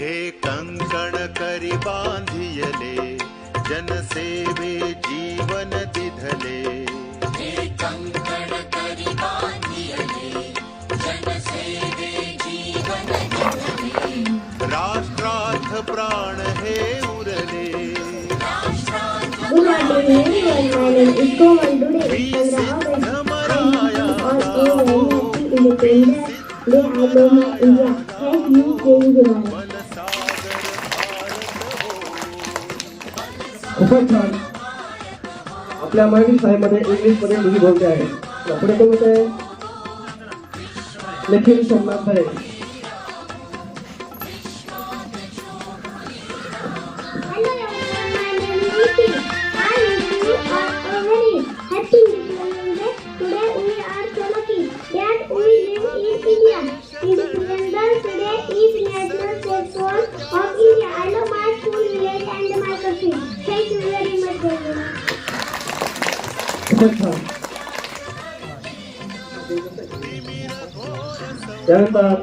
हे कंकण करी बांधियले जन सेवे जीवन दिधले. हे कंकण बांधियले जन सेवे जीवन दिधले. राष्ट्रार्थ प्राण हे उरले. ले our Loma खूपच छान आपल्या मराठी साहेबमध्ये इंग्लिशमध्ये मुली बोलते आहे पुढे कोण होते निखिल सोमनाथ भाई stand up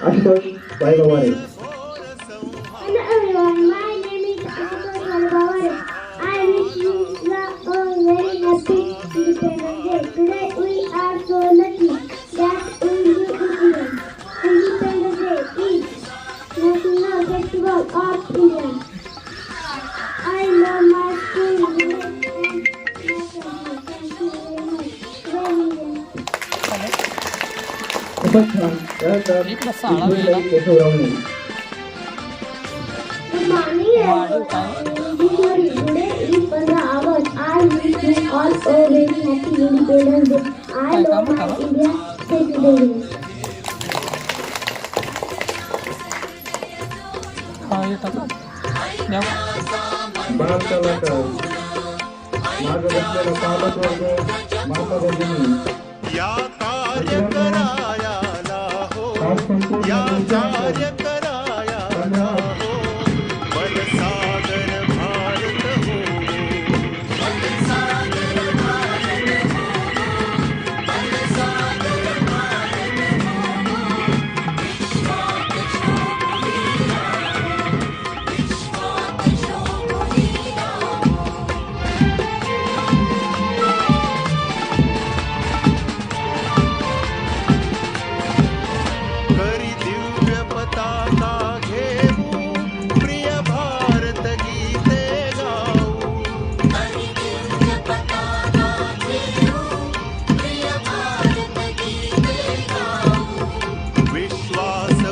Ashutosh Hello everyone, my name is Ashutosh Vaibhavani. I wish you all a very happy Independence Day. Today उपस्थान केशवरावने I wish all a very happy Independence Day. I love my India today. हाँ ये तब जाओ बाप का लड़का माता बच्चे का पापा तो माता बच्चे या कार्य कराया ya ta je ta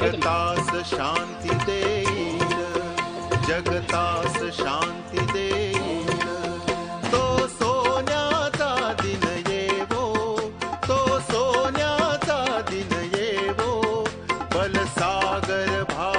जगतास शांति दे जगतास शांति दे तो सोन्याचा दिन येवो तो सोन्याचा दिन येवो बलसागर भा